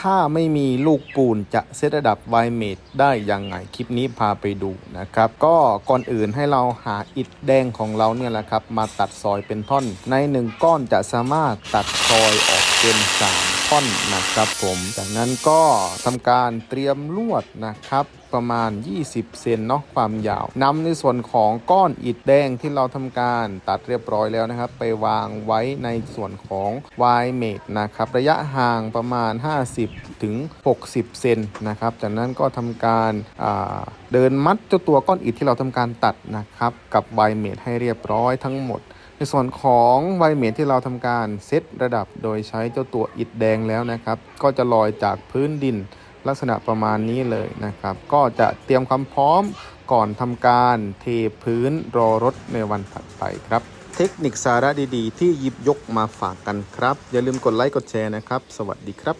ถ้าไม่มีลูกปูนจะเซตระดับไวเมดได้ยังไงคลิปนี้พาไปดูนะครับ ก็ก่อนอื่นให้เราหาอิฐแดงของเราเนี่ยแหละครับ มาตัดซอยเป็นท่อน ในหนึ่งก้อนจะสามารถตัดซอยออกเป็นสาม ท่อนนะครับผมจากนั้นก็ทำการเตรียมลวดนะครับประมาณ 20 เซนเนาะความยาวนำในส่วนของก้อนอิฐแดงที่เราทำการตัดเรียบร้อยแล้วนะครับ ไปวางไว้ในส่วนของวายเมดนะครับ ระยะห่างประมาณ 50 ถึง 60 เซนนะครับ จากนั้นก็ทำการาเดินมัดเจ้าตัวก้อนอิฐที่เราทำการตัดนะครับ กับวายเมดให้เรียบร้อยทั้งหมด ในส่วนของไวเมทที่เราทำการเซตระดับโดยใช้เจ้าตัวอิฐแดงแล้วนะครับ ก็จะลอยจากพื้นดินลักษณะประมาณนี้เลยนะครับ ก็จะเตรียมความพร้อมก่อนทำการเทพื้นรอรถในวันถัดไปครับเทคนิคสาระดีๆ ที่หยิบยกมาฝากกันครับ อย่าลืมกดไลค์กดแชร์นะครับ สวัสดีครับ